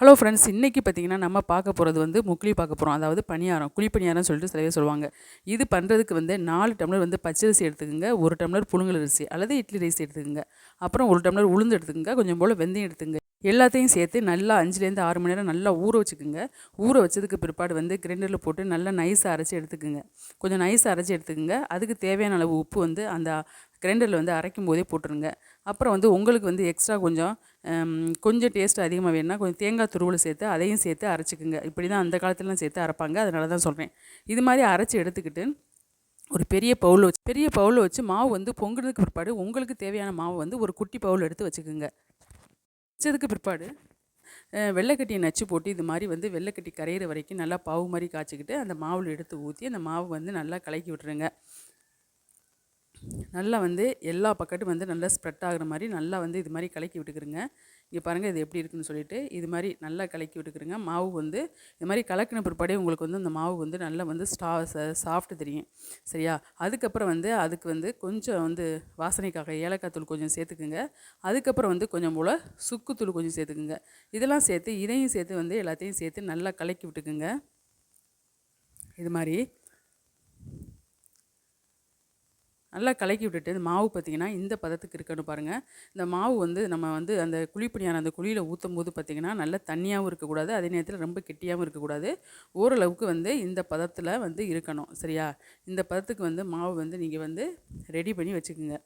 Hello friends இன்றைக்கி பார்த்தீங்கன்னா நம்ம பார்க்க போகிறது வந்து முக்லி பார்க்க போகிறோம் அதாவது பணியாரம் குழி பணியாரம் சொல்லிட்டு சிலவே சொல்லுவாங்க. இது பண்ணுறதுக்கு வந்து நாலு டம்ளர் வந்து பச்சரிசி எடுத்துக்கோங்க ஒரு டம்ளர் புழுங்கல் அரிசி அல்லது இட்லி ரைஸ் எடுத்துக்கோங்க. அப்புறம் ஒரு டம்ளர் உளுந்து எடுத்துக்கோங்க கொஞ்சம் போல் வெந்தயம் எடுத்துங்க எல்லாத்தையும் சேர்த்து நல்லா அஞ்சுலேருந்து ஆறு மணி நேரம் நல்லா ஊற வச்சுக்கோங்க. ஊற வச்சதுக்கு பிற்பாடு வந்து கிரைண்டரில் போட்டு நல்லா நைஸாக அரைச்சி எடுத்துக்கோங்க. கொஞ்சம் நைஸாக அரைச்சி எடுத்துக்கோங்க. அதுக்கு தேவையான அளவு உப்பு வந்து அந்த கிரைண்டரில் வந்து அரைக்கும் போதே போட்டுருங்க. அப்புறம் வந்து உங்களுக்கு வந்து எக்ஸ்ட்ரா கொஞ்சம் கொஞ்சம் டேஸ்ட் அதிகமாக வேணும்னா கொஞ்சம் தேங்காய் துருவல் சேர்த்து அதையும் சேர்த்து அரைச்சிக்குங்க. இப்படி தான் அந்த காலத்துலலாம் சேர்த்து அரைப்பாங்க. அதனால தான் சொல்கிறேன் இது மாதிரி அரைச்சி எடுத்துக்கிட்டு ஒரு பெரிய பவுல் வச்சு பெரிய பவுல் வச்சு மாவு வந்து பொங்குறதுக்கு பிற்பாடு உங்களுக்கு தேவையான மாவு வந்து ஒரு குட்டி பவுல் எடுத்து வச்சுக்கோங்க. வச்சதுக்கு பிற்பாடு வெள்ளைக்கட்டியை நச்சு போட்டு இது மாதிரி வந்து வெள்ளைக்கட்டி கரையிற வரைக்கும் நல்லா பாவு மாதிரி காய்ச்சிக்கிட்டு அந்த மாவில் எடுத்து ஊற்றி அந்த மாவு வந்து நல்லா கலக்கி விட்டுருங்க. நல்லா வந்து எல்லா பக்கட்டும் வந்து நல்லா ஸ்ப்ரெட் ஆகிற மாதிரி நல்லா வந்து இது மாதிரி கலக்கி விட்டுக்கிறங்க இங்கே பாருங்கள் இது எப்படி இருக்குன்னு சொல்லிட்டு இது மாதிரி நல்லா கலக்கி விட்டுக்கிறங்க மாவு வந்து இது மாதிரி கலக்கின பிற்பாடே உங்களுக்கு வந்து அந்த மாவு வந்து நல்லா வந்து ஸ்டா சாஃப்ட் தெரியும். சரியா? அதுக்கப்புறம் வந்து அதுக்கு வந்து கொஞ்சம் வந்து வாசனைக்காக ஏலக்காய் தூள் கொஞ்சம் சேர்த்துக்குங்க. அதுக்கப்புறம் வந்து கொஞ்சம் போல் சுக்குத்தூள் கொஞ்சம் சேர்த்துக்குங்க. இதெல்லாம் சேர்த்து இதையும் சேர்த்து வந்து எல்லாத்தையும் சேர்த்து நல்லா கலக்கி விட்டுக்குங்க. இது மாதிரி நல்லா கலக்கி விட்டுட்டு மாவு பார்த்திங்கன்னா இந்த பதத்துக்கு இருக்கணும் பாருங்கள் இந்த மாவு வந்து நம்ம வந்து அந்த குழிப்பணியான அந்த குழியில் ஊற்றும் போது பார்த்திங்கன்னா நல்ல தண்ணியாகவும் இருக்கக்கூடாது. அதே நேரத்தில் ரொம்ப கெட்டியாகவும் இருக்கக்கூடாது. ஓரளவுக்கு வந்து இந்த பதத்தில் வந்து இருக்கணும். சரியா? இந்த பதத்துக்கு வந்து மாவு வந்து நீங்கள் வந்து ரெடி பண்ணி வச்சுக்கோங்க.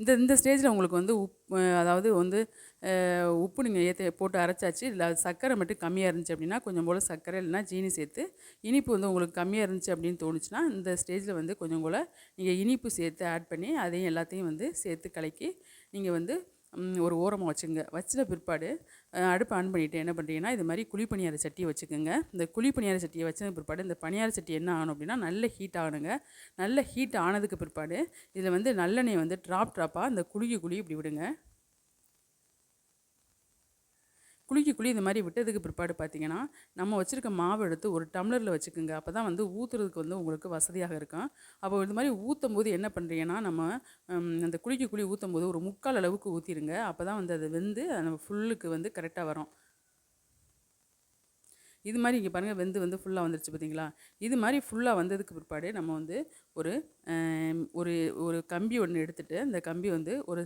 இந்த இந்த ஸ்டேஜில் உங்களுக்கு வந்து உப்பு அதாவது வந்து உப்பு நீங்கள் ஏற்ற போட்டு அரைச்சாச்சு. இல்லை சர்க்கரை மட்டும் கம்மியாக இருந்துச்சு அப்படின்னா கொஞ்சம் போல் சர்க்கரை இல்லைனா ஜீனி சேர்த்து இனிப்பு வந்து உங்களுக்கு கம்மியாக இருந்துச்சு அப்படின்னு தோணுச்சுன்னா இந்த ஸ்டேஜில் வந்து கொஞ்சம் போல் நீங்கள் இனிப்பு சேர்த்து ஆட் பண்ணி அதையும் எல்லாத்தையும் வந்து சேர்த்து கலக்கி நீங்கள் வந்து ஒரு ஓரமாக வச்சுங்க. வச்சிட பிற்பாடு அடுப்பை ஆன் பண்ணிவிட்டு என்ன பண்ணுறீங்கன்னா இது மாதிரி குழி பணியார சட்டியை வச்சுக்கோங்க. இந்த குழி பணியார சட்டியை வச்ச பிற்பாடு இந்த பணியார சட்டி என்ன ஆகணும் அப்படின்னா நல்ல ஹீட் ஆகணுங்க. நல்ல ஹீட் ஆனதுக்கு பிற்பாடு இதில் வந்து நல்லெண்ணெய் வந்து ட்ராப் ட்ராப்பாக இந்த குழிக்கு குழி இப்படி விடுங்க. குளிக்க குழி இந்த மாதிரி விட்டதுக்கு பிற்பாடு பார்த்தீங்கன்னா நம்ம வச்சுருக்க மாவு எடுத்து ஒரு டம்ளரில் வச்சுக்கோங்க. அப்போ தான் வந்து ஊற்றுறதுக்கு வந்து உங்களுக்கு வசதியாக இருக்கும். அப்போ இந்த மாதிரி ஊற்றும் போது என்ன பண்ணுறீங்கன்னா நம்ம அந்த குளிக்க குழி ஊற்றும் போது ஒரு முக்கால் அளவுக்கு ஊற்றிடுங்க அப்போ தான் வந்து அது வந்து நம்ம ஃபுல்லுக்கு வந்து கரெக்டாக வரும். இது மாதிரி இங்கே பாருங்கள் வெந்து வந்து ஃபுல்லாக வந்துருச்சு பார்த்தீங்களா இது மாதிரி ஃபுல்லாக வந்ததுக்கு பிற்பாடு நம்ம வந்து ஒரு ஒரு ஒரு கம்பி ஒன்று எடுத்துகிட்டு அந்த கம்பி வந்து ஒரு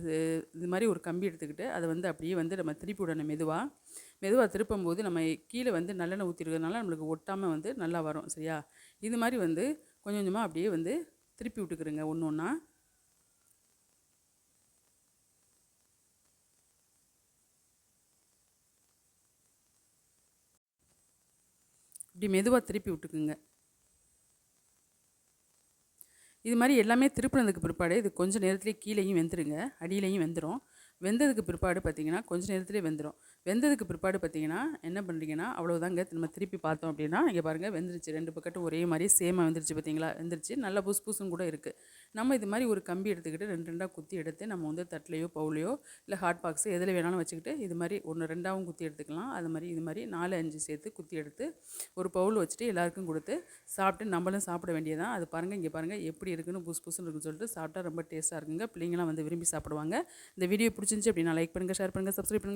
இது மாதிரி ஒரு கம்பி எடுத்துக்கிட்டு அதை வந்து அப்படியே வந்து நம்ம திருப்பி விடணும் மெதுவாக மெதுவாக திருப்பும் போது நம்ம கீழே வந்து நல்லெண்ணெய் ஊற்றிருக்கிறதுனால நம்மளுக்கு ஒட்டாமல் வந்து நல்லா வரும் சரியா? இது மாதிரி வந்து கொஞ்சம் கொஞ்சமாக அப்படியே வந்து திருப்பி விட்டுக்கிறோங்க ஒன்று ஒன்றா இப்படி மெதுவாக திருப்பி விட்டுக்குங்க. இது மாதிரி எல்லாமே திருப்பினதுக்கு பிற்பாடு இது கொஞ்சம் நேரத்துலேயே கீழேயும் வெந்துருங்க அடியிலையும் வெந்துடும் வெந்ததுக்கு பிற்பாடு பார்த்திங்கன்னா கொஞ்சம் நேரத்துலேயே வெந்துடும் வெந்ததுக்கு பிற்பாடு பார்த்தீங்கன்னா என்ன பண்ணுறீங்கன்னா அவ்வளோதாங்க நம்ம திருப்பி பார்த்தோம் அப்படின்னா இங்கே பாருங்கள் வெந்துருச்சு. ரெண்டு பக்கட்டும் ஒரே மாதிரி சேமாக வெந்துருச்சு பார்த்தீங்களா? வெந்துருச்சு. நல்லா புஸ் புசும் கூட இருக்குது நம்ம இது மாதிரி ஒரு கம்பி எடுத்துக்கிட்டு ரெண்டு ரெண்டாக குத்தி எடுத்து நம்ம வந்து தட்டிலையோ பவுலையோ இல்லை ஹாட் பாக்ஸ் எதில் வேணாலும் வச்சுக்கிட்டு இது மாதிரி ஒன்று ரெண்டாவும் குத்தி எடுத்துக்கலாம். அது மாதிரி இது மாதிரி நாலு அஞ்சு சேர்த்து குத்தி எடுத்து ஒரு பவுல் வச்சுட்டு எல்லாருக்கும் கொடுத்து சாப்பிட்டு நம்மளும் சாப்பிட வேண்டியதான் அது பாருங்கள் இங்கே பாருங்கள் எப்படி இருக்குன்னு புஸ் புசுன்னு இருக்குன்னு சொல்லிட்டு சாப்பிட்டா ரொம்ப டேஸ்ட்டாக இருக்குங்க. பிள்ளைங்களாம் வந்து விரும்பி சாப்பிடுவாங்க. இந்த வீடியோ பிடிச்சிருந்துச்சி அப்படின்னா லைக் பண்ணுங்கள் ஷேர் பண்ணுங்கள் சப்ஸ்கிரைப் பண்ணுங்கள்